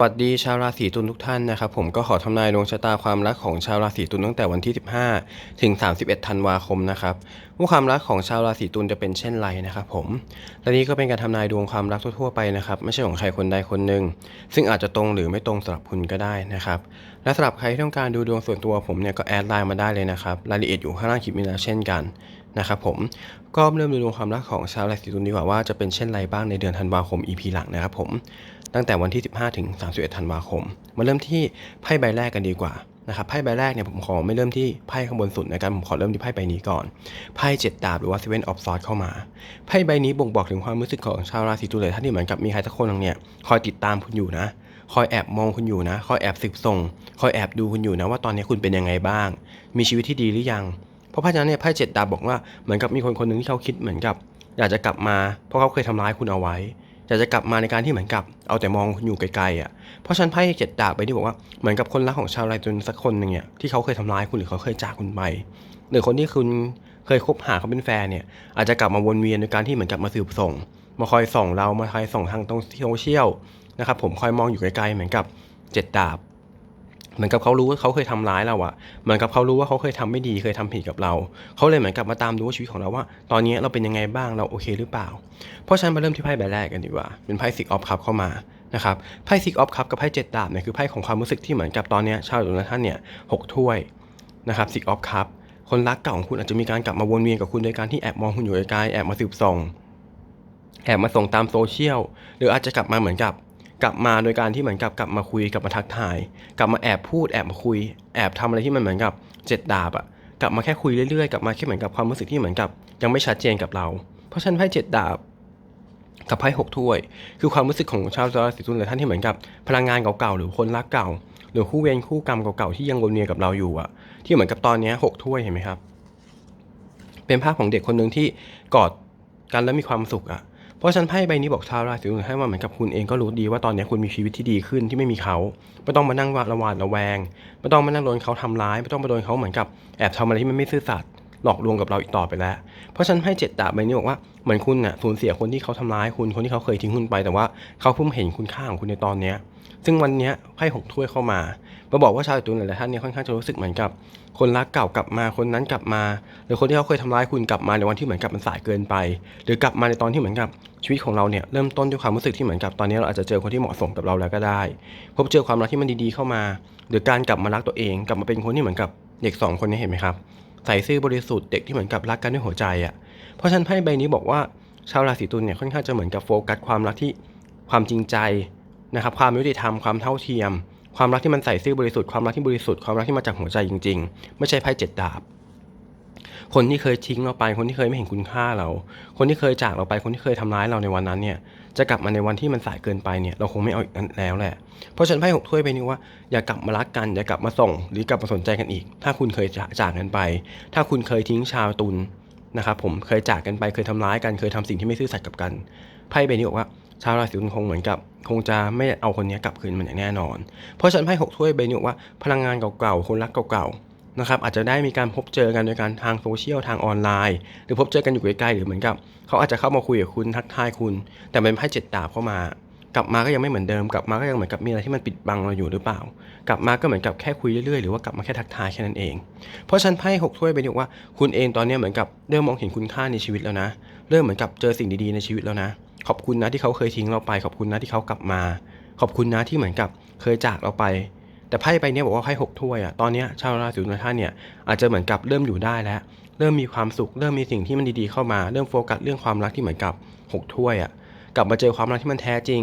สวัสดีชาวราศีตุลทุกท่านนะครับผมก็ขอทำนายดวงชะตาความรักของชาวราศีตุลตั้งแต่วันที่ 15 ถึง 31 ธันวาคมนะครับว่าความรักของชาวราศีตุลจะเป็นเช่นไรนะครับผมและนี้ก็เป็นการทำนายดวงความรักทั่วๆไปนะครับไม่ใช่ของใครคนใดคนหนึ่งซึ่งอาจจะตรงหรือไม่ตรงสำหรับคุณก็ได้นะครับและสำหรับใครที่ต้องการดูดวงส่วนตัวผมเนี่ยก็แอดไลน์มาได้เลยนะครับรายละเอียดอยู่ข้างล่างคลิปนี้แล้วเช่นกันนะครับผมก็เริ่มดูดวงความรักของชาวราศีตุลดีกว่าว่าจะเป็นเช่นไรบ้างในเดือนธันวาคม EP หลังนะครับผม ตั้งแต่วันที่ 15 ถึง 31 ธันวาคม มาเริ่มที่ไพ่ใบแรกกันดีกว่านะครับไพ่ใบแรกเนี่ยผมขอไม่เริ่มที่ไพ่ข้างบนสุดนะครับผมขอเริ่มที่ไพ่ใบนี้ก่อนไพ่เจ็ดดาบหรือว่า Seven of Swords เข้ามาไพ่ใบนี้บ่งบอกถึงความรู้สึกของชาวราศีตุลเลยท่านที่เหมือนกับมีใครสักคนนึงเนี่ยคอยติดตามคุณอยู่นะ คอยแอบมองคุณอยู่นะ คอยแอบสืบส่ง คอยแอบดูคุณอยู่นะว่าตอนนี้คุณเป็นยังไงบ้าง มีชีวิตที่ดีหรือยัง เพราะเพระนั้นเนี่ยไพ่เจ็ดดาบบอกว่าเหมือนกับมีคนคนหนึ่งที่เขาคิดเหมือนกับ อยากจะกลับมาเพราะเขาเคยทำร้ายคุณเอาไว้ อยากจะกลับมาในการที่เหมือนกับ เอาแต่มองอยู่ไกลๆอะเพราะฉันไพ่เจ็ดดาบไปที่บอกว่าเหมือนกับคนรักของชาวไรตุนสักคนหนึ่งเนี่ยที่เขาเคยทำร้ายคุณหรือเขาเคยจากคุณไปหรือคนที่คุณเคยคบหาเขาเป็นแฟนเนี่ย อาจจะกลับมาวนเวียนในการที่เหมือนกับมาสืบส่ง มาคอยส่องเรามาคอยส่องทางตรงโซเชียลนะครับผมคอยมองอยู่ไกลๆเหมือนกับเจ็ดดาบ เหมือนกับเขารู้ว่าเขาเคยทำร้ายเราอะเหมือนกับเขารู้ว่าเขาเคยทำไม่ดีเคยทำผิดกับเรา เขาเลยเหมือนกับมาตามดูว่าชีวิตของเราว่า ตอนนี้เราเป็นยังไงบ้างเราโอเคหรือเปล่า เพราะฉะนั้นมาเริ่มที่ไพ่ใบแรกกันดีกว่า เป็นไพ่ซิกออฟคัพเข้ามานะครับไพ่ซิกออฟคัพกับไพ่เจ็ดดาบเนี่ยคือไพ่ของความรู้สึกที่เหมือนกับตอนนี้ชาวตุลท่านเนี่ยหกถ้วยนะครับซิกออฟคัพคนรักเก่าของคุณอาจจะมีการกลับมาวนเวียนกับคุณโดยการที่แอบมองคุณอยู่ไกลแอบมาสืบส่องแอบมาส่งตามโซเชียลหรืออาจจะกลับมาเหมือนกับ กลับมาโดยการที่เหมือนกับกลับมาคุยกลับมาทักทาย กลับมาแอบพูดแอบมาคุย แอบทำอะไรที่มันเหมือนกับเจ็ดดาบอะกลับมาแค่คุยเรื่อยๆกลับมาแค่เหมือนกับความรู้สึกที่เหมือนกับ ยังไม่ชัดเจนกับเรา เพราะฉันไพ่เจ็ดดาบกับไพ่หกถ้วย คือความรู้สึกของชาวราศีตุลหลายท่านที่เหมือนกับพลังงานเก่าๆหรือคนรักเก่า หรือคู่เวรคู่กรรมเก่าๆที่ยังวนเวียนกับเราอยู่อะที่เหมือนกับตอนนี้หกถ้วยเห็นไหมครับ เป็นภาพของเด็กคนหนึ่งที่กอดกันแล้วมีความสุขอะ เพราะฉันไพ่ใบนี้บอกชาวราศีตุลให้ว่าเหมือนกับคุณเองก็รู้ดีว่าตอนนี้คุณมีชีวิตที่ดีขึ้นที่ไม่มีเขา ไม่ต้องมานั่งระวาดระแวง ไม่ต้องมานั่งโดนเขาทำร้าย ไม่ต้องมาโดนเขาเหมือนกับแอบทำอะไรที่มันไม่ซื่อสัตย์หลอกลวงกับเราอีกต่อไปแล้ว เพราะฉันให้เจ็ดดาบใบนี้บอกว่าเหมือนคุณน่ะสูญเสียคนที่เขาทำร้ายคุณคนที่เขาเคยทิ้งคุณไปแต่ว่าเขาเพิ่งเห็นคุณค่าของคุณในตอนเนี้ย ซึ่งวันนี้ไพ่หกถ้วยเข้ามามาบอกว่าชาวราศีตุลหลายๆท่านเนี่ยค่อนข้างจะรู้สึกเหมือนกับ คนรักเก่ากลับมาคนนั้นกลับมา หรือคนที่เขาเคยทำร้ายคุณกลับมาในวันที่เหมือนกับมันสายเกินไป หรือกลับมาในตอนที่เหมือนกับชีวิตของเราเนี่ยเริ่มต้นด้วยความรู้สึกที่เหมือนกับตอนนี้เราอาจจะเจอคนที่เหมาะสมกับเราแล้วก็ได้ พบเจอความรักที่มันดีๆเข้ามา หรือการกลับมารักตัวเอง กลับมาเป็นคนที่เหมือนกับเด็กสองคนนี้เห็นไหมครับใส่ซื่อบริสุทธิ์เด็กที่เหมือนกับรักกันด้วยหัวใจอะเพราะฉะนั้นไพ่ใบนี้บอกว่าชาวราศีตุลเนี่ยค่อนข้างจะเหมือนกับโฟกัสความรักที่ความจริงใจ นะครับความยุติธรรมความเท่าเทียม ความรักที่มันใส่ซื่อบริสุทธิ์ความรักที่บริสุทธิ์ความรักที่มาจากหัวใจจริง ๆ ไม่ใช่ไพ่เจ็ดดาบ คนที่เคยทิ้งเราไป คนที่เคยไม่เห็นคุณค่าเรา คนที่เคยจากเราไปคนที่เคยทำร้ายเราในวันนั้นเนี่ยจะกลับมาในวันที่มันสายเกินไปเนี่ยเราคงไม่เอาอีกนั้นแล้วแหละเพราะฉันไพ่หกถ้วยไปนี้ว่าอย่ากลับมารักกันอย่ากลับมาส่ง หรือกลับมาสนใจกันอีก ถ้าคุณเคยจากจากกันไป ถ้าคุณเคยทิ้งชาวตุลนะครับผมเคยจากกันไปเคยทำร้ายกันเคยทำสิ่งที่ไม่ซื่อสัตย์กับกันไพ่ใบนี้บอกว่า ชาวราศีตุลคงเหมือนกับคงจะไม่เอาคนนี้กลับคืนมันอย่างแน่นอน เพราะฉันไพ่หกถ้วยใบนี้บอกว่าพลังงานเก่าๆคนรักเก่าๆนะครับอาจจะได้มีการพบเจอกันโดยการทางโซเชียลทางออนไลน์ หรือพบเจอกันอยู่ใกล้ๆหรือเหมือนกับ เขาอาจจะเข้ามาคุยกับคุณทักทายคุณ แต่เป็นไพ่เจ็ดดาบเข้ามากลับมาก็ยังไม่เหมือนเดิมกลับมาก็ยังเหมือนกับมีอะไรที่มันปิดบังเราอยู่หรือเปล่า กลับมาก็เหมือนกับแค่คุยเรื่อยๆหรือว่ากลับมาแค่ทักทายแค่นั้นเอง เพราะฉันไพ่หกถ้วยไปนี่ว่าคุณเองตอนนี้เหมือนกับเริ่มมองเห็นคุณค่าในชีวิตแล้วนะ เริ่มเหมือนกับเจอสิ่งดีๆในชีวิตแล้วนะ ขอบคุณนะที่เขาเคยทิ้งเราไป ขอบคุณนะที่เขากลับมา ขอบคุณนะที่เหมือนกับเคยจากเราไป แต่ไพ่ใบนี้บอกว่าไพ่หกถ้วยอะตอนนี้ชาวราศีตุลท่านเนี่ยอาจจะเหมือนกับเริ่มอยู่ได้แล้ว เริ่มมีความสุข เริ่มมีสิ่งที่มันดีๆเข้ามา เริ่มโฟกัสเรื่องความรักที่เหมือนกับหกถ้วยอะกลับมาเจอความรักที่มันแท้จริง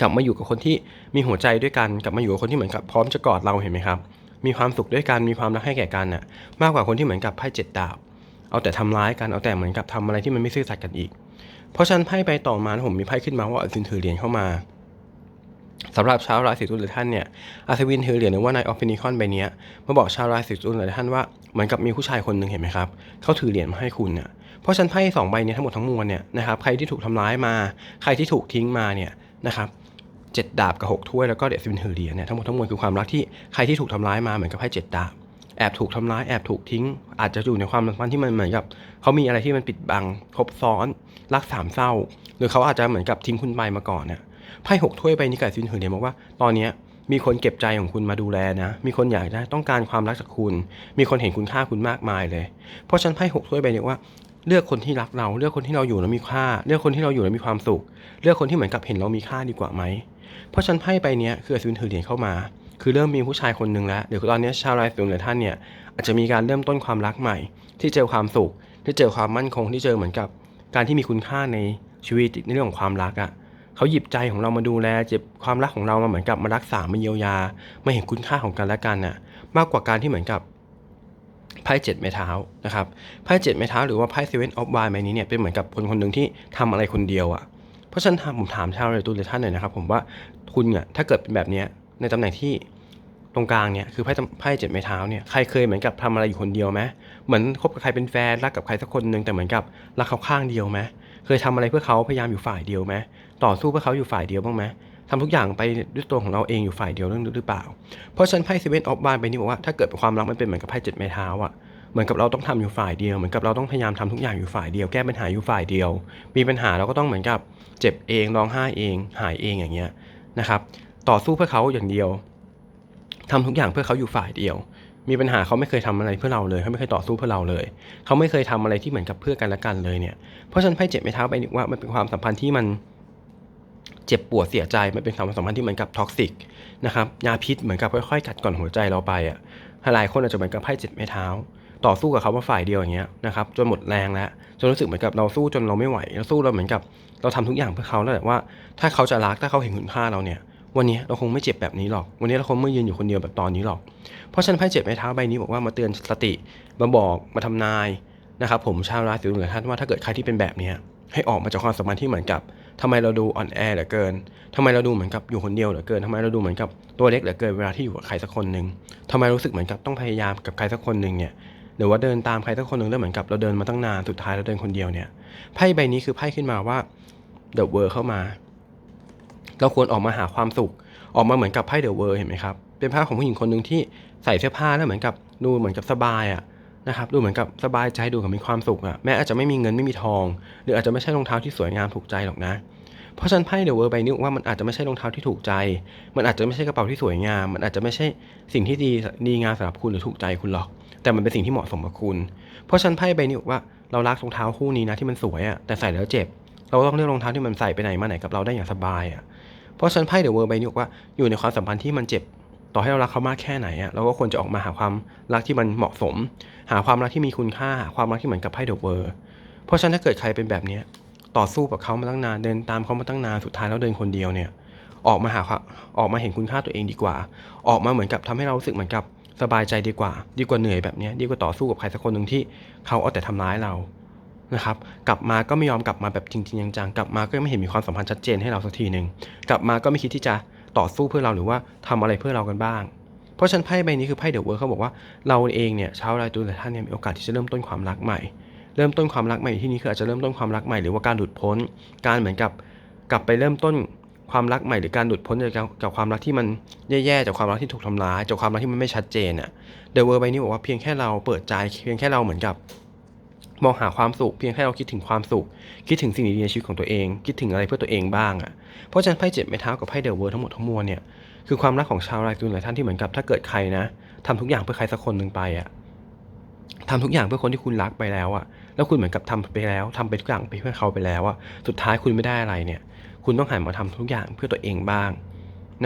กลับมาอยู่กับคนที่มีหัวใจด้วยกัน กลับมาอยู่กับคนที่เหมือนกับพร้อมจะกอดเราเห็นไหมครับ มีความสุขด้วยกัน มีความรักให้แก่กันน่ะ มากกว่าคนที่เหมือนกับไพ่เจ็ดดาบ เอาแต่ทำร้ายกัน เอาแต่เหมือนกับทำอะไรที่มันไม่ซื่อสัตย์กันอีก เพราะฉะนั้นไพ่ใบต่อมาผมมีไพ่ขึ้นมาว่าอัศวินถือเหรียญเข้ามาสำหรับชาวราศีตุลหรือท่านเนี่ยอัศวินถือเหรียญหรือว่านายออฟฟินิคอนใบเนี้ยมาบอกชาวราศีตุลหรือท่านว่าเหมือนกับมีผู้ชายคนหนึ่งเห็นไหมครับเขาถือเหรียญมาให้คุณเนี่ยเพราะฉันไพ่สองใบเนี้ทั้งหมดทั้งมวลเนี่ยนะครับใครที่ถูกทำร้ายมา ใครที่ถูกทิ้งมาเนี่ยนะครับเจ็ดดาบกับหกถ้วยแล้วก็เดซวินเฮอร์เรียเนี่ยทั้งหมดทั้งมวลคือความรักที่ใครที่ถูกทำร้ายมาเหมือนกับไพ่เจ็ดดาบ แอบถูกทำร้ายแอบถูกทิ้ง อาจจะอยู่ในความสัมพันธ์ที่มันเหมือนกับเขามีอะไรที่มันปิดบังครบซ้อนรักสามเศร้า หรือเขาอาจจะเหมือนกับทิ้งคุณไปมาก่อนเนี่ยไพ่หกถ้วยใบนี้กับซินหือเหรียบอกว่าตอนเนี้ยมีคนเก็บใจของคุณมาดูแลนะ มีคนอยากได้ต้องการความรักจากคุณ มีคนเห็นคุณค่าคุณมากมายเลย เพราะฉันไพ่หกถ้วยใบนี้ว่าเลือกคนที่รักเรา เลือกคนที่เราอยู่แล้วมีค่า เลือกคนที่เราอยู่แล้วมีความสุข เลือกคนที่เหมือนกับเห็นเรามีค่าดีกว่าไหม เพราะฉันไพ่ใบเนี้ยคือซินหือเหรียญเข้ามา คือเริ่มมีผู้ชายคนหนึ่งแล้วเดี๋ยวตอนนี้ชาวราศีตุลหลายท่านเนี่ยอาจจะมีการเริ่มต้นความรักใหม่ ที่เจอความสุข ที่เจอความมั่นคงที่เจอเหมือนกับ การที่มีคุณค่าในชีวิตในเรื่องของความรักอะ่ะเขาหยิบใจของเรามาดูแลเจ็บความรักของเรามาเหมือนกับมารักษามาเยียวยามาเห็นคุณค่าของกันและกันน่ะมากกว่าการที่เหมือนกับไพ่เจ็ดไม้เท้านะครับไพ่เจ็ดไม้เท้าหรือว่าไพ่เซเว่นออฟวายใบนี้เนี่ยเป็นเหมือนกับคนคนหนึ่งที่ทำอะไรคนเดียวอะ่ะเพราะฉะนั้นผมถามชาวรตุลหลท่านหน่อยนะครับ ผมว่าคุณอะถ้าเกิดเป็นแบบนี้ ในตำแหน่งที่ตรงกลางเนี่ยคือไพ่ไพ่เจ็ดไม้เท้าเนี่ยใครเคยเหมือนกับทำอะไรอยู่คนเดียวไหมเหมือนคบกับใครเป็นแฟนรักกับใครสักคนหนึ่งแต่เหมือนกับรักเขาข้างเดียวไหมเคยทำอะไรเพื่อเขาพยายามอยู่ฝ่ายเดียวไหมต่อสู้เพื่อเขาอยู่ฝ่ายเดียวบ้างไหมทำทุกอย่างไปด้วยตัวของเราเองอยู่ฝ่ายเดียวเรื่องหรือเปล่า เพราะฉันไพ่เซเว่นออฟบานไปนี่บอกว่าถ้าเกิดความรักมันเป็นเหมือนกับไพ่เจ็ดไม้เท้าอะเหมือนกับเราต้องทำอยู่ฝ่ายเดียวเหมือนกับเราต้องพยายามทำทุกอย่างอยู่ฝ่ายเดียวแก้ปัญหาอยู่ฝ่ายเดียว มีปัญหาเราก็ต้องเหมือนกับเจ็บเองร้องไห้เองหายเองอย่างเงี้ยนะครับ ต่อสู้เพื่อเขาอย่างเดียวทำทุกอย่างเพื่อเขาอยู่ฝ่ายเดียว มีปัญหาเขาไม่เคยทำอะไรเพื่อเราเลยเขาไม่เคยต่อสู้เพื่อเราเลย เขาไม่เคยทำอะไรที่เหมือนกับเพื่อกันและกันเลยเนี่ยเพราะฉันไพ่เจ็บไม้เท้าไปนี่ว่ามันเป็นความสัมพันธ์ที่มันเจ็บปวดเสียใจมันเป็นความสัมพันธ์ที่เหมือนกับท็อกซิกนะครับยาพิษเหมือนกับค่อยๆกัดก่อนหัวใจเราไปอะหลายคนอาจจะเหมือนกับไพ่เจ็บไม้เท้า ต่อสู้กับเขาว่าฝ่ายเดียวอย่างเงี้ยนะครับจนหมดแรงแล้วจนรู้สึกเหมือนกับเราสู้จนเราไม่ไหวเราสู้เราเหมือนกับเราทำทุกอย่างเพื่อเขาแล้วแต่ว่า ถ้าเขาจะรักถ้าเขาเห็นคุณค่าเราเนี่ย วันนี้เราคงไม่เจ็บแบบนี้หรอก วันนี้เราคงไม่ยืนอยู่คนเดียวแบบตอนนี้หรอก เพราะฉะนันไพ่เจ็บไม้เท้าใบนี้บอกว่ามาเตือนสติ มาบอก มาทำนายนะครับผมชาวราศีตุลท่านว่าถ้าเกิดใครที่เป็นแบบนี้ให้ออกมาจากความสัมพันธ์ที่เหมือนกับทำไมเราดูอ่อนแอเหลือเกินทำไมเราดูเหมือนกับอยู่คนเดียวเหลือเกินทำไมเราดูเหมือนกับตัวเล็กเหลือเกินเวลาที่อยู่กับใครสักคนหนึ่งทำไมรู้สึกเหมือนกับต้องพยายามกับใครสักคนหนึ่งเนี่ยหรือว่าเดินตามใครสักคนหนึ่งแล้วเหมือนกับเราเดินมาตั้งนานสุดท้ายเราเดินคนเดียวเนี่ยไพ่ใบนี้คือไพ่ขึ้นมาว่าเดอะเวอร์เข้ามา เราควรออกมาหาความสุข ออกมาเหมือนกับไพ่เดอะเวอร์เห็นไหมครับ เป็นภาพของผู้หญิงคนหนึ่งที่ใส่เสื้อผ้าแล้วเหมือนกับดูเหมือนกับสบายอะนะครับดูเหมือนกับสบายใจดูกับมีความสุขอะแม้อาจจะไม่มีเงินไม่มีทอง หรืออาจจะไม่ใช่รองเท้าที่สวยงามถูกใจหรอกนะ เพราะฉะนั้นไพ่เดอะเวอร์ใบนี้ว่ามันอาจจะไม่ใช่รองเท้าที่ถูกใจ มันอาจจะไม่ใช่กระเป๋าที่สวยงาม มันอาจจะไม่ใช่สิ่งที่ดีดีงามสำหรับคุณหรือถูกใจคุณหรอก แต่มันเป็นสิ่งที่เหมาะสมกับคุณ เพราะฉะนั้นไพ่ใบนี้บอกว่าเรารักรองเท้าคู่นี้นะที่มันสวยอะแต่ใส่แล้วเจ็บเราต้องเลือกรองเท้าที่มันใส่ไปไหนมาไหนกับเราได้อย่างสบายอะ เพราะฉันไพ่เดอะเวิร์ใบนี้บอกว่าอยู่ในความสัมพันธ์ที่มันเจ็บ ต่อให้เรารักเขามากแค่ไหนอะเราก็ควรจะออกมาหาความรักที่มันเหมาะสม หาความรักที่มีคุณค่าหาความรักที่เหมือนกับไพ่เดอะเวิร์เพราะฉะนั้นถ้าเกิดใครเป็นแบบนี้ต่อสู้กับเขามาตั้งนานเดินตามเขามาตั้งนานสุดท้ายแล้วเดินคนเดียวเนี่ยออกมาหาออกมาเห็นคุณค่าตัวเองดีกว่า ออกมาเหมือนกับทำให้เรารู้สึกเหมือนกับสบายใจดีกว่า ดีกว่าเหนื่อยแบบนี้ดีกว่าต่อสู้กับใครสักคนหนึ่งที่เขาเอาแต่ทำร้ายเรา นะครับกลับมาก็ไม่ยอมกลับมาแบบจริงๆจังๆกลับมาก็ไม่เห็นมีความสัมพันธ์ชัดเจนให้เราสักทีหนึ่งกลับมาก็ไม่คิดที่จะต่อสู้เพื่อเราหรือว่าทำอะไรเพื่อเรากันบ้าง เพราะฉันไพ่ใบนี้คือไพ่เดอะเวิร์เขาบอกว่าเราเองเนี่ยชาวรายตัวแต่ท่านเนี่ยมีโอกาสที่จะเริ่มต้นความรักใหม่ เริ่มต้นความรักใหม่ที่นี้คืออาจจะเริ่มต้นความรักใหม่หรือว่าการหลุดพ้น การเหมือนกับกลับไปเริ่มต้นความรักใหม่หรือการหลุดพ้นจากจากความรักที่มันแย่ๆจากความรักที่ถูกทำร้ายจากความรักที่มันไม่ชัดเจนอะเดอะเวิร์ใบนี้บอกว่าเพียงแค่เราเปิดใจเพียงแค่เราเหมือนกับ มองหาความสุขเพียงแค่เราคิดถึงความสุข คิดถึงสิ่งดีๆในชีวิตของตัวเอง คิดถึงอะไรเพื่อตัวเองบ้างอะเพราะฉะนั้นไพ่เจ็ดไม้เท้ากับไพ่เดอะเวิร์ทั้งหมดทั้งมวลเนี่ยคือความรักของชาวราศีตุลหลายท่านที่เหมือนกับถ้าเกิดใครนะทำทุกอย่างเพื่อใครสักคนหนึ่งไปอะทำทุกอย่างเพื่อคนที่คุณรักไปแล้วอะแล้วคุณเหมือนกับทำไปแล้วทำไปทุกอย่างไปเพื่อเขาไปแล้วอะสุดท้ายคุณไม่ได้อะไรเนี่ย คุณต้องหันมาทำทุกอย่างเพื่อตัวเองบ้าง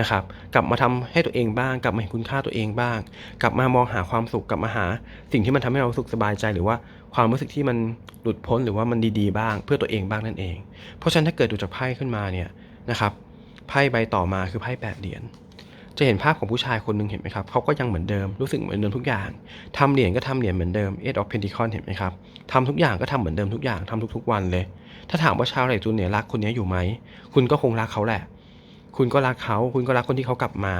นะครับกลับมาทำให้ตัวเองบ้าง กลับมาเห็นคุณค่าตัวเองบ้าง กลับมามองหาความสุขกลับมาหา สิ่งที่มันทำให้เราสุขสบายใจหรือว่า ความรู้สึกที่มันหลุดพ้นหรือว่ามันดีๆบ้าง เพื่อตัวเองบ้างนั่นเอง เพราะฉะนั้นถ้าเกิดดูจากไพ่ขึ้นมาเนี่ยนะครับไพ่ใบต่อมาคือไพ่แปดเหรียญจะเห็นภาพของผู้ชายคนหนึ่งเห็นไหมครับเขาก็ยังเหมือนเดิมรู้สึกเหมือนเดิมทุกอย่างทำเหรียญก็ทำเหรียญเหมือนเดิมเอ็ดออฟเพนติคอนเห็นไหมครับทำทุกอย่างก็ทำเหมือนเดิมทุกอย่างทำทุกๆวันเลย ถ้าถามว่าชาวไรจูนเนี่ยรักคนนี้อยู่ไหมคุณก็คงรักเขาแหละ คุณก็รักเขา คุณก็รักคนที่เขากลับมา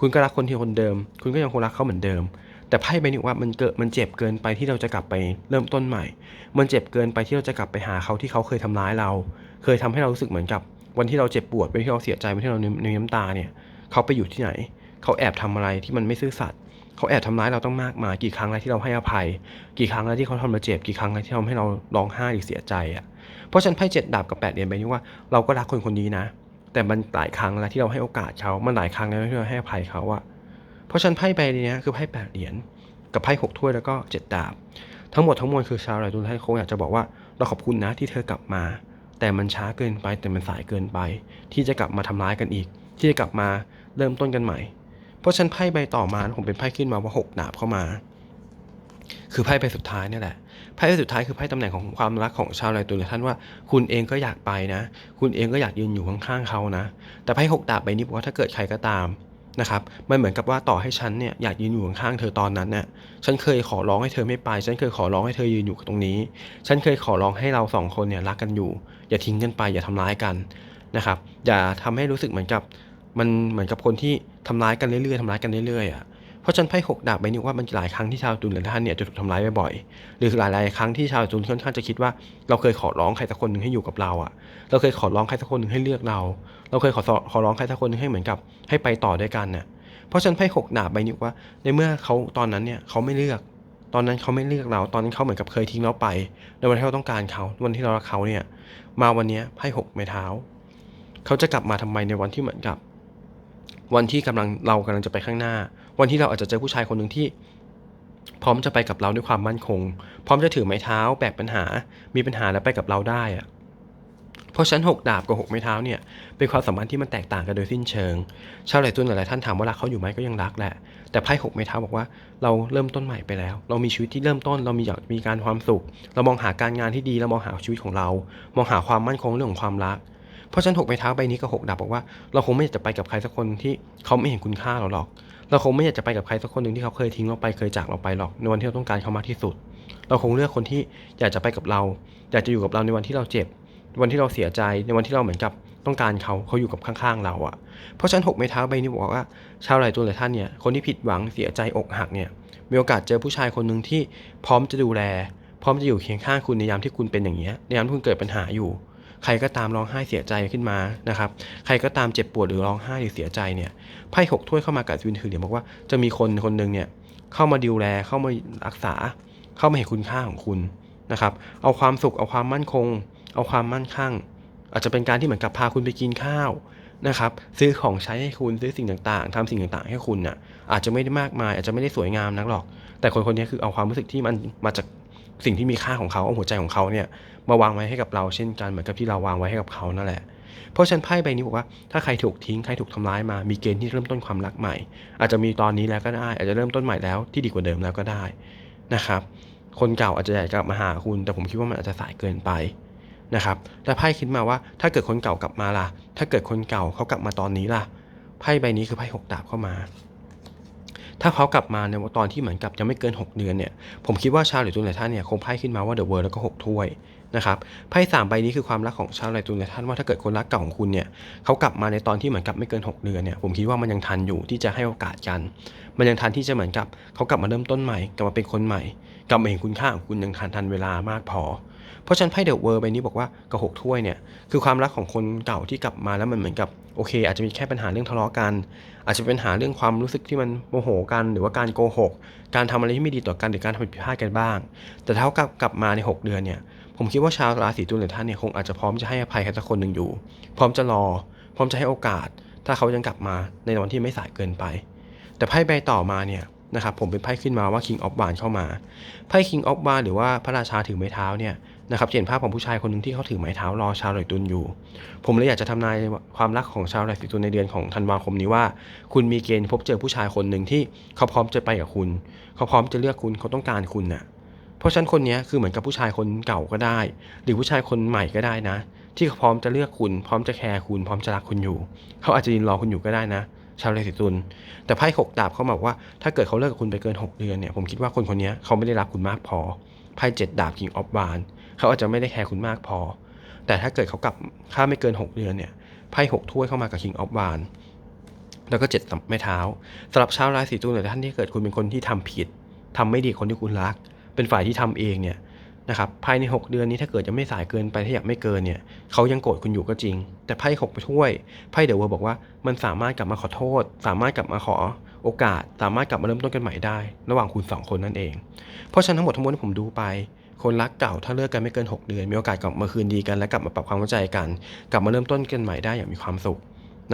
คุณก็รักคนที่คนเดิม คุณก็ยังคงรักเขาเหมือนเดิม แต่ไพ่ใบนี้ว่ามันเกิดมันเจ็บเกินไปที่เราจะกลับไปเริ่มต้นใหม่ มันเจ็บเกินไปที่เราจะกลับไปหาเขาที่เขาเคยทำร้ายเรา เคยทำให้เรารู้สึกเหมือนกับ วันที่เราเจ็บปวดวันที่เราเสียใจวันที่เราเนื้อน้ำตาเนี่ย เขาไปอยู่ที่ไหน เขาแอบทำอะไรที่มันไม่ซื่อสัตย์เขาแอบทำร้ายเราต้องมากมายกี่ครั้งแล้วที่เราให้อภัย กี่ครั้งแล้วที่เขาทำเราเจ็บกี่ครั้งแล้วที่ทำให้เราร้องไห้หรือเสียใจอะเพราะฉันไพ่เจ็ดดาบกับแปดเหรียญใบนี้ว่าเราก็รักคนคนนี้นะ แต่มันหลายครั้งแล้วที่เราให้โอกาสเขามันหลายครั้งแล้วที่เราให้อภัยเขาอะ เพราะฉันไพ่ใบนี้คือไพ่แปดเหรียญกับไพ่หกถ้วยแล้วก็เจ็ดดาบ ทั้งหมดทั้งมวลคือชาวราศีตุลท่านคงอยากจะบอกว่าเราขอบคุณนะที่เธอกลับมา แต่มันช้าเกินไปแต่มันสายเกินไป ที่จะกลับมาทำร้ายกันอีก ที่จะกลับมาเริ่มต้นกันใหม่ เพราะฉันไพ่ใบต่อมาผมเป็นไพ่ขึ้นมาว่าหกดาบเข้ามา คือไพ่ใบสุดท้ายนี่แหละไพ่ใบสุดท้ายคือไพ่ตำแหน่งของความรักของชาวไรตุลท่านว่าคุณเองก็อยากไปนะ คุณเองก็อยากยืนอยู่ข้างๆเขานะ แต่ไพ่หกดาบใบนี้บอกว่าถ้าเกิดใครก็ตาม นะครับมันเหมือนกับว่าต่อให้ฉันเนี่ยอยากยืนอยู่ข้างๆเธอตอนนั้นเนี่ยฉันเคยขอร้องให้เธอไม่ไป ฉันเคยขอร้องให้เธอยืนอยู่ตรงนี้ ฉันเคยขอร้องให้เราสองคนเนี่ยรักกันอยู่ อย่าทิ้งกันไป อย่าทำร้ายกันนะครับ อย่าทำให้รู้สึกเหมือนกับมันเหมือนกับคนที่ทำร้ายกันเรื่อยๆทำร้ายกันเรื่อยๆอะ ราะฉันไพ่หกดาบใบนี้ว่ามันหลายครั้งที่ชาวตุลและท่านเนี่ยจะถูกทำร้ายบ่อยๆหรือหลายๆครั้งที่ชาวตุลค่อนข้างจะคิดว่า เราเคยขอร้องใครสักคนหนึ่งให้อยู่กับเราอะ เราเคยขอร้องใครสักคนหนึ่งให้เลือกเรา เราเคยขอขอร้องใครสักคนหนึ่งให้เหมือนกับ ให้ไปต่อด้วยกันเนี่ยเพราะฉันไพ่หกดาบใบนี้ว่า ในเมื่อเขาตอนนั้นเนี่ยเขาไม่เลือก ตอนนั้นเขาไม่เลือกเรา ตอนนั้นเขาเหมือนกับเคยทิ้งเราไป ในวันที่เราต้องการเขาวันที่เรารักเขาเนี่ย มาวันนี้ไพ่หกไม้เท้า เขาจะกลับมาทำไมในวันที่เหมือนกับ วันที่กำลังเรากำลังจะไปข้างหน้า วันที่เราอาจจะเจอผู้ชายคนหนึ่งที่ พร้อมจะไปกับเราด้วยความมั่นคง พร้อมจะถือไม้เท้าแบกปัญหา มีปัญหาแล้วไปกับเราได้อะเพราะฉะนันหกดาบกับหกไม้เท้าเนี่ยเป็นความสัมพันธ์ที่มันแตกต่างกันโดยสิ้นเชิง ชาวไหลตุนหลายท่านถามว่ารักเขาอยู่ไหมก็ยังรักแหละ แต่ไพ่หกไม้เท้าบอกว่าเราเริ่มต้นใหม่ไปแล้ว เรามีชีวิตที่เริ่มต้นเรามีอยากมีการความสุข เรามองหาการงานที่ดีเรามองหาชีวิตของเรา มองหาความมั่นคงเรื่องของความรัก เพราะฉะนันหกไม้เท้าใบนี้กับหกดาบบอกว่าเราคงไม่อยากจะไปกับใครสักคนที่เขาไม่เห็นคุณค่าเราหรอก เราคงไม่อยากจะไปกับใครสักคนหนึ่งที่เขาเคยทิ้งเราไปเคยจากเราไปหรอกในวันที่เราต้องการเขามากที่สุด เราคงเลือกคนที่อยากจะไปกับเรา อยากจะอยู่กับเราในวันที่เราเจ็บ วันที่เราเสียใจในวันที่เราเหมือนกับต้องการเขาเขาอยู่กับข้างๆเราอะ่ะ เพราะฉะนันหกไม้เท้าใบนี้บอกว่า ชาวหลายตัวหลายท่านเนี่ยคนที่ผิดหวังเสียใจอกหักเนี่ยมีโอกาสเจอผู้ชายคนหนึ่งที่พร้อมจะดูแล พร้อมจะอยู่เคียงข้างคุณในยามที่คุณเป็นอย่างเงี้ยในยามที่คุณเกิดปัญหาอยู่ ใครก็ตามร้องไห้เสียใจขึ้นมานะครับใครก็ตามเจ็บปวดหรือร้องไห้หรือเสียใจเนี่ยไพ่หกถ้วยเข้ามากับวินถือเดี๋ยวบอกว่าจะมีคนคนหนึ่งเนี่ยเข้ามาดูแลเข้ามารักษา เข้ามาเห็นคุณค่าของคุณนะครับเอาความสุขเอาความมั่นคง เอาความมั่นคงอาจจะเป็นการที่เหมือนกับพาคุณไปกินข้าวนะครับซื้อของใช้ให้คุณซื้อสิ่งต่างๆทำสิ่งต่างๆ ให้คุณน่ะอาจจะไม่ได้มากมาย อาจจะไม่ได้สวยงามนักหรอก แต่คนคนนี้คือเอาความรู้สึกที่มันมาจากสิ่งที่มีค่าของเขาเอาหัวใจของเขาเนี่ย มาวางไว้ให้กับเราเช่นกันเหมือนกับที่เราวางไว้ให้กับเขานั่นแหละ เพราะฉะนันไพ่ใบนี้บอกว่าถ้าใครถูกทิ้งใครถูกทำร้ายมามีเกณฑ์ที่เริ่มต้นความรักใหม่ อาจจะมีตอนนี้แล้วก็ได้ อาจจะเริ่มต้นใหม่แล้วที่ดีกว่าเดิมแล้วก็ได้นะครับ คนเก่าอาจจะอยากกลับมาหาคุณ แต่ผมคิดว่ามันอาจจะสายเกินไปนะครับแต่ไพ่คิดมาว่าถ้าเกิดคนเก่ากลับมาล่ะ ถ้าเกิดคนเก่าเขากลับมาตอนนี้ล่ะไพ่ใบนี้คือไพ่หกดาบเข้ามา ถ้าเขากลับมาในตอนที่เหมือนกับยังไม่เกิน 6 เดือนเนี่ย ผมคิดว่าชาวหรือตุลหลายท่านเนี่ยคงไพ่ขึ้นมาว่าเดอะเวิร์แล้วก็ 6 ถ้วย นะครับไพ่สามใบนี้คือความรักของชาวไรตุลหลายท่านว่าถ้าเกิดคนรักเก่าของคุณเนี่ยเขากลับมาในตอนที่เหมือนกับไม่เกิน 6 เดือนเนี่ยผมคิดว่ามันยังทันอยู่ที่จะให้โอกาสกัน มันยังทันที่จะเหมือนกับเขากลับมาเริ่มต้นใหม่กลับมาเป็นคนใหม่กลับมาเห็นคุณค่าของคุณยังทันทันเวลามากพอ เพราะฉะนันไพ่เดอะเวิร์ใบนี้บอกว่ากระหกถ้วยเนี่ยคือความรักของคนเก่าที่กลับมาแล้วมันเหมือนกับโอเค อาจจะมีแค่ปัญหาเรื่องทะเลาะกัน อาจจะเป็นปัญหาเรื่องความรู้สึกที่มันโมโหกัน หรือว่าการโกหก การทำอะไรที่ไม่ดีต่อกันหรือการทำผิดพลาดกันบ้าง แต่ถ้าเขากลับกลับมาใน 6 เดือนเนี่ย ผมคิดว่าชาวราศีตุลหรือท่านเนี่ยคงอาจจะพร้อมจะให้อภัยใครสักคนหนึ่งอยู่ พร้อมจะรอ พร้อมจะให้โอกาส ถ้าเขายังกลับมาในวันที่ไม่สายเกินไป แต่ไพ่ใบต่อมาเนี่ยนะครับผมเป็นไพ่ขึ้นมาว่า King of w a n d เข้ามาไพ่ King of w a n d หรือว่าพระราชาถือไม้เท้าเนี่ยนะครับเห็นภาพของผู้ชายคนหนึ่งที่เขาถือไม้เท้ารอชาวราศีตุลอยู่ ผมเลยอยากจะทำนายความรักของชาวราศีตุลในเดือนของธันวาคมนี้ว่า คุณมีเกณฑ์พบเจอผู้ชายคนหนึ่งที่เขาพร้อมจะไปกับคุณ เขาพร้อมจะเลือกคุณเขาต้องการคุณน่ะ เพราะฉะนันคนนี้คือเหมือนกับผู้ชายคนเก่าก็ได้ หรือผู้ชายคนใหม่ก็ได้นะ ที่เขาพร้อมจะเลือกคุณ พร้อมจะแคร์คุณ พร้อมจะรักคุณอยู่ เขาอาจจะยืนรอคุณอยู่ก็ได้นะชาวราศีตุลแต่ไพ่หกดาบเขาบอกว่าถ้าเกิดเขาเลิกกับคุณไปเกิน 6 เดือนเนี่ยผมคิดว่าคนคนนี้เขาไม่ได้รักคุณมากพอไพ่เจ็ดดาบ King of w a n d เขาอาจจะไม่ได้แคร์คุณมากพอ แต่ถ้าเกิดเขากลับค่าไม่เกิน 6 เดือนเนี่ยไพ่หกถ้วยเข้ามากับ King of w a n d แล้วก็เจ็ดไม้เท้าสำหรับชาวราศีตุลหรือท่านที่เกิดคุณเป็นคนที่ทำผิดทำไม่ดีคนที่คุณรัก เป็นฝ่ายที่ทำเองเนี่ยนะครับภายใน 6 เดือนนี้ถ้าเกิดยังไม่สายเกินไปถ้าอยากไม่เกินเนี่ยเขายังโกรธคุณอยู่ก็จริง แต่ไพ่หกไปถ้วยไพ่เดอะเวิร์บอกว่ามันสามารถกลับมาขอโทษ สามารถกลับมาขอโอกาส สามารถกลับมาเริ่มต้นกันใหม่ได้ ระหว่างคุณสองคนนั่นเอง เพราะฉะนั้นทั้งหมดทั้งมวลที่ผมดูไป คนรักเก่าถ้าเลิกกันไม่เกิน 6 เดือน มีโอกาสกลับมาคืนดีกันและกลับมาปรับความเข้าใจกัน กลับมาเริ่มต้นกันใหม่ได้อย่างมีความสุข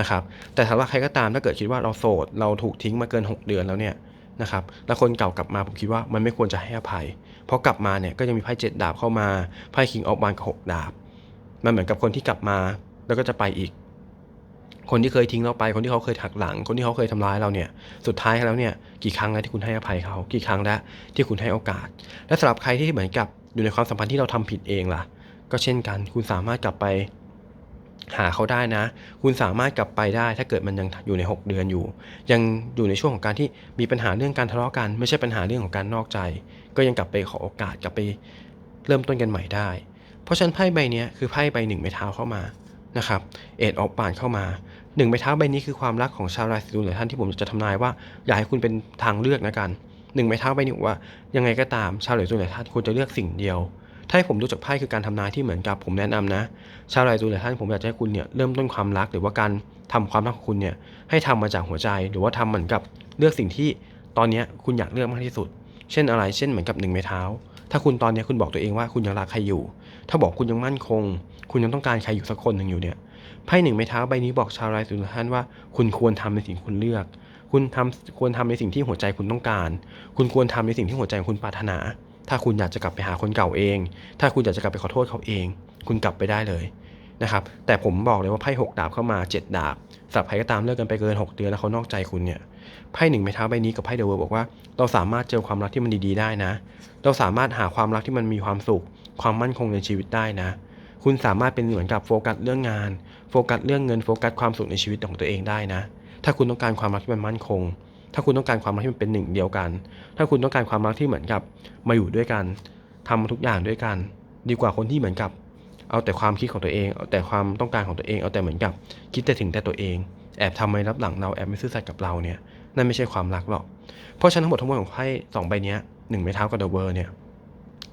นะครับแต่สำหรับใครก็ตามถ้าเกิดคิดว่าเราโสดเราถูกทิ้งมาเกิน 6 เดือนแล้วเนี่ย นะครับแล้วคนเก่ากลับมาผมคิดว่ามันไม่ควรจะให้อภัย เพราะกลับมาเนี่ยก็ยังมีไพ่เจ็ดดาบเข้ามาไพ่คิงออฟบานกับหกดาบ มันเหมือนกับคนที่กลับมาแล้วก็จะไปอีก คนที่เคยทิ้งเราไปคนที่เขาเคยถักหลัง คนที่เขาเคยทำร้ายเราเนี่ยสุดท้ายแล้วเนี่ยกี่ครั้งแล้วที่คุณให้อภัยเขากี่ครั้งแล้วที่คุณให้โอกาส และสำหรับใครที่เหมือนกับอยู่ในความสัมพันธ์ที่เราทำผิดเองล่ะ ก็เช่นกัน คุณสามารถกลับไป หาเขาได้นะ คุณสามารถกลับไปได้ ถ้าเกิดมันยังอยู่ใน 6 เดือนอยู่ ยังอยู่ในช่วงของการที่มีปัญหาเรื่องการทะเลาะกัน ไม่ใช่ปัญหาเรื่องของการนอกใจ ก็ยังกลับไปขอโอกาสกลับไปเริ่มต้นกันใหม่ได้ เพราะฉะนั้นไพ่ใบนี้คือไพ่ใบหนึ่งไม้เท้าเข้ามานะครับเอ็ดออฟบานเข้ามาหนึ่งไม้เท้าใบนี้คือความรักของชาวราศีตุลหรือท่านที่ผมจะทำนายว่าอยากให้คุณเป็นทางเลือกนะกันหนึ่งไม้เท้าใบนี้ว่ายังไงก็ตามชาวราศีตุลหรือท่านควรจะเลือกสิ่งเดียว ถ้าให้ผมดูจากไพ่คือการทำนายที่เหมือนกับผมแนะนำนะ ชาวราศีตุลหรือท่านผมอยากจะให้คุณเนี่ยเริ่มต้นความรักหรือว่าการทำความรักของคุณเนี่ยให้ทำมาจากหัวใจ หรือว่าทำเหมือนกับเลือกสิ่งที่ตอนนี้คุณอยากเลือกมากที่สุด เช่นอะไร เช่นเหมือนกับหนึ่งไม้เท้า ถ้าคุณตอนนี้คุณบอกตัวเองว่าคุณยังรักใครอยู่ ถ้าบอกคุณยังมั่นคง คุณยังต้องการใครอยู่สักคนหนึ่งอยู่เนี่ย ไพ่หนึ่งไม้เท้าใบนี้บอกชาวราศีตุลท่านว่า คุณควรทำในสิ่งคุณเลือก คุณทำควรทำในสิ่งที่หัวใจคุณต้องการ คุณควรทำในสิ่งที่หัวใจคุณปรารถนา ถ้าคุณอยากจะกลับไปหาคนเก่าเอง ถ้าคุณอยากจะกลับไปขอโทษเขาเอง คุณกลับไปได้เลยนะครับ แต่ผมบอกเลยว่าไพ่หกดาบเข้ามาเจ็ดดาบสำหรับใครก็ตามเลิกกันไปเกิน 6 เดือนแล้วเขานอกใจคุณเนี่ย ไพ่หนึ่งไม้เท้าใบนี้กับไพ่เดอะเวิร์บอกว่า เราสามารถเจอความรักที่มันดีๆได้นะ เราสามารถหาความรักที่มันมีความสุข ความมั่นคงในชีวิตได้นะ คุณสามารถเป็นเหมือนกับโฟกัสเรื่องงาน โฟกัสเรื่องเงิน โฟกัสความสุขในชีวิตของตัวเองได้นะ ถ้าคุณต้องการความรักที่มันมั่นคง ถ้าคุณต้องการความรักที่มันเป็นหนึ่งเดียวกัน ถ้าคุณต้องการความรักที่เหมือนกับมาอยู่ด้วยกันทำทุกอย่างด้วยกัน ดีกว่าคนที่เหมือนกับ เอาแต่ความคิดของตัวเอง เอาแต่ความต้องการของตัวเอง เอาแต่เหมือนกับ คิดแต่ถึงแต่ตัวเอง แอบทำไมรับหลังเรา แอบไม่ซื่อสัตย์กับเราเนี่ย นั่นไม่ใช่ความรักหรอก เพราะฉะนั้นทั้งหมดทั้งมวลของไพ่สองใบเนี้ยหนึ่งไม้เท้ากับเดอะเวอร์เนี่ย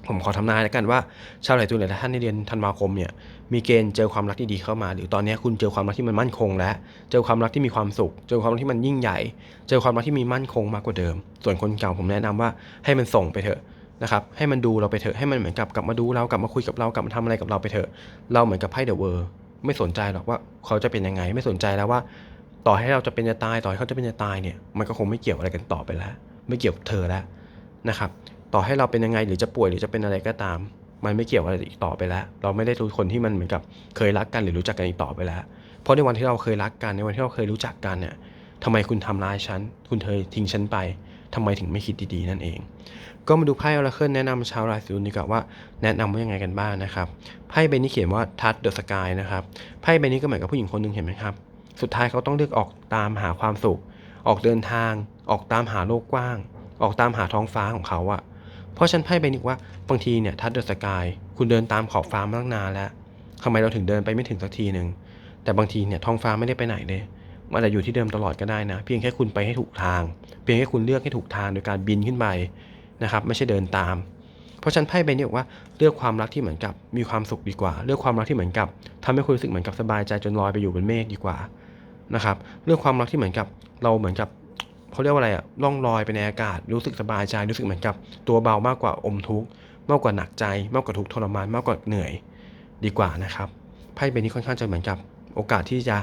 ผมขอทำนายแล้วกันว่าชาวไหลตุลหรือท่านในเดือนธันวาคมเนี่ยมีเกณฑ์เจอความรักที่ดีเข้ามา หรือตอนนี้คุณเจอความรักที่มันมั่นคง แล้วเจอความรักที่มีความสุข เจอความรักที่มันยิ่งใหญ่ เจอความรักที่มีมั่นคงมากกว่าเดิม ส่วนคนเก่าผมแนะนำว่าให้มันส่งไปเถอะนะครับให้มันดูเราไปเถอะให้มันเหมือนกับกลับมาดูเรากลับมาคุยกับเรากลับมาทำอะไรกับเราไปเถอะเราเหมือนกับไพ่เดอะเวอร์ไม่สนใจหรอกว่าเขาจะเป็นยังไงไม่สนใจแล้วว่า ต่อให้เราจะเป็นจะตายต่อให้เขาจะเป็นจะตายเนี่ยมันก็คงไม่เกี่ยวอะไรกันต่อไปแล้ว ไม่เกี่ยวกับเธอแล้วนะครับ ต่อให้เราเป็นยังไงหรือจะป่วยหรือจะเป็นอะไรก็ตาม มันไม่เกี่ยวอะไรอีกต่อไปแล้ว เราไม่ได้รู้คนที่มันเหมือนกับเคยรักกันหรือรู้จักกันอีกต่อไปแล้ว เพราะในวันที่เราเคยรักกันในวันที่เราเคยรู้จักกันเนี่ยทำไมคุณทำร้ายฉัน คุณเคยทิ้งฉันไปทำไมถึงไม่คิดดีๆนั่นเอง ก็มาดูไพ่ออราเคิลแนะนำชาวราศีตุลดีกว่าว่าแนะนำว่ายังไงกันบ้างนะครับ ไพ่ใบนี้เขียนว่าทัดเดอะสกายนะครับ ไพ่ใบนี้ก็เหมือนกับผู้หญิงคนหนึ่งเห็นไหมครับ สุดท้ายเขาต้องเลือกออกตามหาความสุข ออกเดินทาง ออกตามหาโลกกว้าง ออกตามหาท้องฟ้าของเขาอะ เพราะฉันไพ่ใบนี้ว่าบางทีเนี่ยทัดเดอะสกายคุณเดินตามขอบฟ้ามาตั้งนานแล้วทำไมเราถึงเดินไปไม่ถึงสักทีหนึ่งแต่บางทีเนี่ยท้องฟ้าไม่ได้ไปไหนเลยมันอาจจะอยู่ที่เดิมตลอดก็ได้นะ เพียงแค่คุณไปให้ถูกทาง เพียงแค่คุณเลือกให้ถูกทางโดยการบินขึ้นไปนะครับไม่ใช่เดินตาม เพราะฉันไพ่ใบนี้บอกว่าเลือกความรักที่เหมือนกับมีความสุขดีกว่า เลือกความรักที่เหมือนกับทำให้คุณรู้สึกเหมือนกับสบายใจจนลอยไปอยู่บนเมฆดีกว่านะครับเลือกความรักที่เหมือนกับเราเหมือนกับ เขาเรียกว่าอะไรอะล่องลอยไปในอากาศ รู้สึกสบายใจ รู้สึกเหมือนกับ ตัวเบามากกว่าอมทุกข์ มากกว่าหนักใจ มากกว่าทุกข์ทรมาน มากกว่าเหนื่อย ดีกว่านะครับ ไพ่ใบนี้ค่อนข้างจะเหมือนกับ โอกาสที่จะ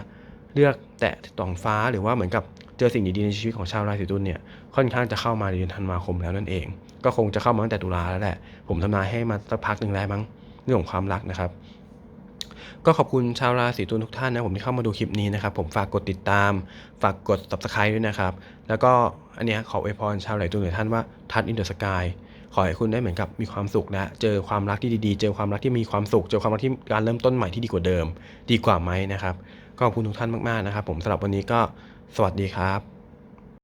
เลือกแตะต่องฟ้า หรือว่าเหมือนกับเจอสิ่งดีๆในชีวิตของชาวราศีตุลเนี่ย ค่อนข้างจะเข้ามาในเดือนธันวาคมแล้วนั่นเอง ก็คงจะเข้ามาตั้งแต่ตุลาแล้วแหละ ผมทำนายให้มาสักพักหนึ่งแล้วมั้ง เรื่องของความรักนะครับ ก็ขอบคุณชาวราศีตุลทุกท่านนะผมที่เข้ามาดูคลิปนี้นะครับ ผมฝากกดติดตาม ฝากกด subscribe ด้วยนะครับ แล้วก็อันเนี้ยขออวยพรชาวราศีตุลทุกท่านว่าทัดอินเดอร์สกายขอให้คุณได้เหมือนกับมีความสุขและเจอความรักที่ดีๆ เจอความรักที่มีความสุข เจอความรักที่การเริ่มต้นใหม่ที่ดีกว่าเดิม ดีกว่าไหมนะครับ ก็ขอบคุณทุกท่านมากๆนะครับ ผมสำหรับวันนี้ก็สวัสดีครับ